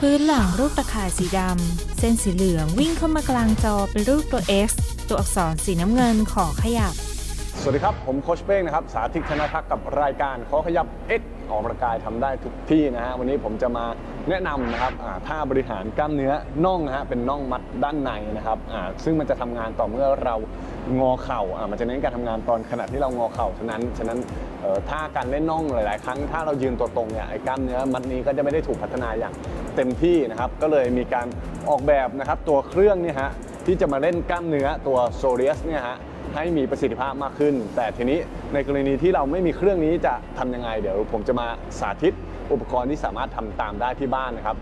พื้นหลังรูปตะข่ายสีดำ เส้นสีเหลืองวิ่งเข้ามากลางจอเป็นรูปตัว X ตัวอักษรสีน้ำเงินขอขยับ สวัสดีครับ ผมโคชเป้งนะครับ สาธิตธนทักษ์กับรายการขอขยับ X ออกกำลังกายทำได้ทุกที่นะฮะ วันนี้ผมจะมาแนะนำนะครับอ่าท่าบริหารกล้ามเนื้อน่องนะฮะ เป็นน่องมัดด้านในนะครับอ่าซึ่งมันจะทำงานต่อเมื่อเรางอเข่าอ่ามันจะเน้นการทำงานตอนขณะที่เรางอเข่าฉะนั้น ฉะนั้น ท่าการเล่นน่องหลาย ๆ ครั้งถ้าเรายืนตัวตรงเนี่ยไอ้กล้ามเนื้อมัดนี้ก็จะไม่ได้ถูกพัฒนาอย่างเต็มที่นะครับ ก็เลยมีการออกแบบนะครับตัวเครื่องเนี่ยฮะที่จะมาเล่นกล้ามเนื้อตัวโซเรียสเนี่ยฮะให้มีประสิทธิภาพมากขึ้น แต่ทีนี้ในกรณีที่เราไม่มีเครื่องนี้จะทำยังไง เดี๋ยวผมจะมาสาธิตอุปกรณ์ที่สามารถทำตามได้ที่บ้านนะครับ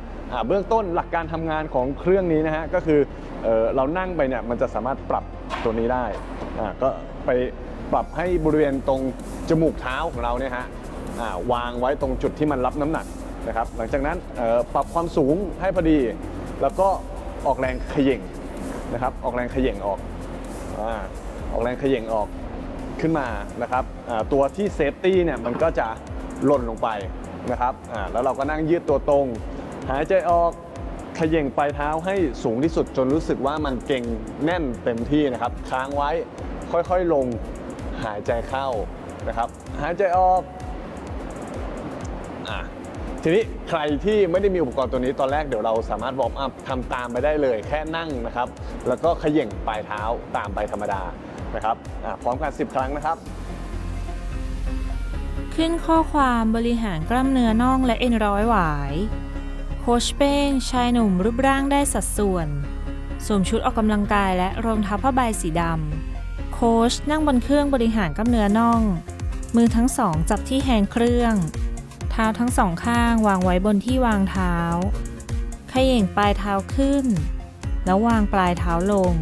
เบื้องต้นหลักการทำงานของเครื่องนี้นะฮะก็คือเออเรานั่งไปเนี่ยมันจะสามารถปรับตัวนี้ได้ก็ไป ปรับให้บริเวณตรงจมูกเท้าของเราเนี่ยฮะวางไว้ตรงจุดที่มันรับน้ำหนักนะครับ หลังจากนั้นปรับความสูงให้พอดี แล้วก็ออกแรงเขย่งนะครับ ออกแรงเขย่งออกออกแรงเขย่งออกขึ้นมานะครับตัวที่เซฟตี้เนี่ยมันก็จะหล่นลงไปนะครับแล้วเราก็นั่งยืดตัวตรง หายใจออกเขย่งปลายเท้าให้สูงที่สุดจนรู้สึกว่ามันเก่งแน่นเต็มที่นะครับ ค้างไว้ค่อยๆลง หายใจเข้านะครับ หายใจออกอะทีนี้ใครที่ไม่ได้มีอุปกรณ์ตัวนี้ตอนแรกเดี๋ยวเราสามารถวอร์มอัพทำตามไปได้เลย แค่นั่งนะครับ แล้วก็เขย่งปลายเท้าตามไปธรรมดานะครับอะพร้อมกัน 10 ครั้งนะครับ ขึ้นข้อความบริหารกล้ามเนื้อน่องและเอ็นร้อยหวาย โคชเป้ง ชายหนุ่มรูปร่างได้สัดส่วน สวมชุดออกกำลังกายและรองเท้าผ้าใบสีดำโค้ชนั่งบนเครื่องบริหารกล้ามเนื้อน่อง มือทั้งสองจับที่แฮนด์เครื่อง เท้าทั้งสองข้างวางไว้บนที่วางเท้าขย่งปลายเท้าขึ้น แล้ววางปลายเท้าลง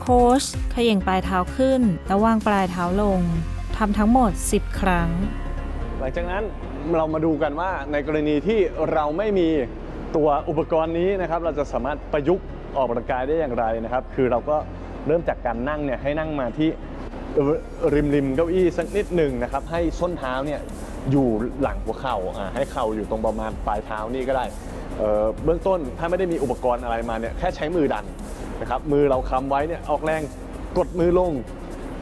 โค้ชขย่งปลายเท้าขึ้น แล้ววางปลายเท้าลงทำทั้งหมด 10 ครั้ง หลังจากนั้นเรามาดูกันว่าในกรณีที่เราไม่มีตัวอุปกรณ์นี้นะครับ เราจะสามารถประยุกต์ออกกำลังกายได้อย่างไรนะครับ คือเราก็ เริ่มจากการนั่งเนี่ยให้นั่งมาที่ริมริมเก้าอี้สักนิดหนึ่งนะครับ ให้ส้นเท้าเนี่ยอยู่หลังหัวเข่าอ่าให้เข่าอยู่ตรงประมาณปลายเท้านี่ก็ได้เบื้องต้นถ้าไม่ได้มีอุปกรณ์อะไรมาเนี่ยแค่ใช้มือดันนะครับมือเราค้ำไว้เนี่ยออกแรงกดมือลง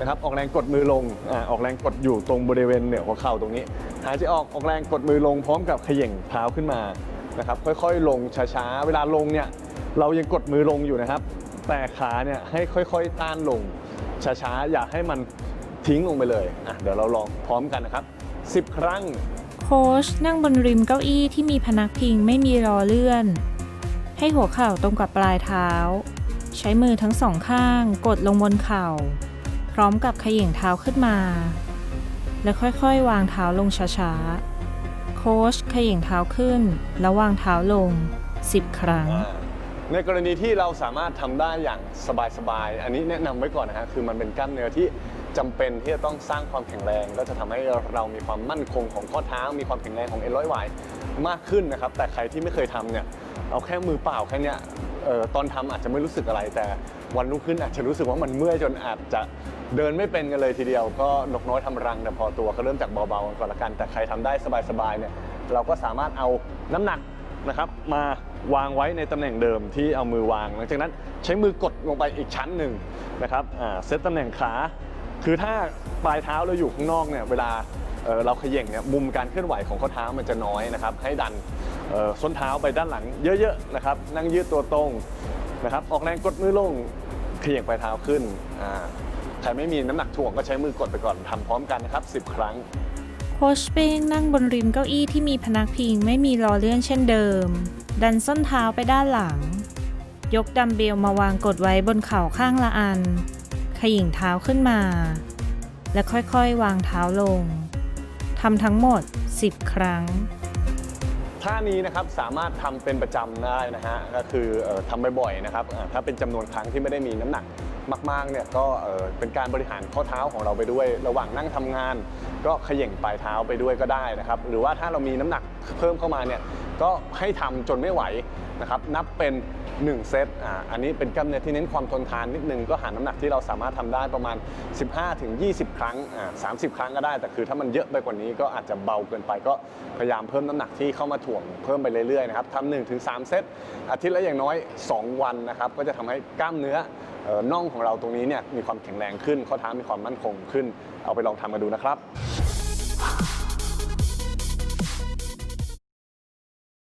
นะครับออกแรงกดมือลงอาออกแรงกดอยู่ตรงบริเวณเหนือหัวเข่าตรงนี้หายใจออกออกแรงกดมือลงพร้อมกับเขย่งเท้าขึ้นมานะครับค่อยๆ ลงช้าๆเวลาลงเนี่ยเรายังกดมือลงอยู่นะครับ แต่ขาเนี่ยให้ค่อย ๆ ต้านลง ช้าๆ อย่าให้มันทิ้งลงไปเลยอะเดี๋ยวเราลองพร้อมกันนะครับ 10 ครั้ง โค้ชนั่งบนริมเก้าอี้ที่มีพนักพิงไม่มีรอเลื่อน ให้หัวเข่าตรงกับปลายเท้า ใช้มือทั้งสองข้าง กดลงบนเข่า พร้อมกับขย่งเท้าขึ้นมา แล้วค่อยๆ วางเท้าลงช้าๆ โค้ชขย่งเท้าขึ้น แล้ววางเท้าลง 10 ครั้ง ในกรณีที่เราสามารถทำได้อย่างสบายๆ อันนี้แนะนำไว้ก่อนนะฮะคือมันเป็นกล้ามเนื้อที่จำเป็นที่จะต้องสร้างความแข็งแรง ก็จะทำให้เรามีความมั่นคงของข้อเท้า มีความแข็งแรงของเอ็นร้อยหวายมากขึ้นนะครับ แต่ใครที่ไม่เคยทำเนี่ยเอาแค่มือเปล่าแค่เนี้ยเอ่อตอนทำอาจจะไม่รู้สึกอะไร แต่วันรุ่งขึ้นอาจจะรู้สึกว่ามันเมื่อยจนอาจจะเดินไม่เป็นกันเลยทีเดียว ก็นกน้อยทำรังแต่พอตัวก็เริ่มจากเบาๆกันก่อนละกันแต่ใครทำได้สบายๆเนี่ยเราก็สามารถเอาน้ำหนักนะครับมา วางไว้ในตำแหน่งเดิมที่เอามือวาง หลังจากนั้นใช้มือกดลงไปอีกชั้นหนึ่งนะครับเซตตำแหน่งขา คือถ้าปลายเท้าเราอยู่ข้างนอกเนี่ยเวลาเราเขย่งเนี่ยมุมการเคลื่อนไหวของข้อเท้ามันจะน้อยนะครับ ให้ดันส้นเท้าไปด้านหลังเยอะๆนะครับ นั่งยืดตัวตรงนะครับออกแรงกดมือลงเขย่งปลายเท้าขึ้นอ่าใครไม่มีน้ำหนักถ่วงก็ใช้มือกดไปก่อนทำพร้อมกันนะครับ 10 ครั้งโคชเป้งนั่งบนริมเก้าอี้ที่มีพนักพิงไม่มีรอเลื่อนเช่นเดิม ดันส้นเท้าไปด้านหลัง ยกดัมเบลมาวางกดไว้บนเข่าข้างละอัน ขยิงเท้าขึ้นมา และค่อยๆ วางเท้าลงทำทั้งหมด 10 ครั้ง ท่านี้นะครับสามารถทำเป็นประจำได้นะฮะ ก็คือเอ่อทำบ่อยๆนะครับอ่าถ้าเป็นจำนวนครั้งที่ไม่ได้มีน้ำหนัก มากๆเนี่ยก็เป็นการบริหารข้อเท้าของเราไปด้วย ระหว่างนั่งทำงาน ก็เขย่งปลายเท้าไปด้วยก็ได้นะครับ หรือว่าถ้าเรามีน้ำหนักเพิ่มเข้ามาเนี่ยก็ให้ทำจนไม่ไหวนะครับนับเป็น 1 เซตอ่าอันนี้เป็นกล้ามเนื้อที่เน้นความทนทานนิดนึงก็หาน้ำหนักที่เราสามารถทำได้ประมาณ 15-20 ครั้งอ่า30ครั้งก็ได้ แต่คือถ้ามันเยอะไปกว่านี้ก็อาจจะเบาเกินไปก็พยายามเพิ่มน้ำหนักที่เข้ามาถ่วงเพิ่มไปเรื่อยๆนะครับทำหนึ่งถึงสามเซตอาทิตย์ละอย่างน้อย 2 วันนะครับก็จะทำให้กล้ามเนื้อเอ่อน่องของเราตรงนี้เนี่ยมีความแข็งแรงขึ้นข้อเท้ามีความมั่นคงขึ้น เอาไปลองทำกันดูนะครับ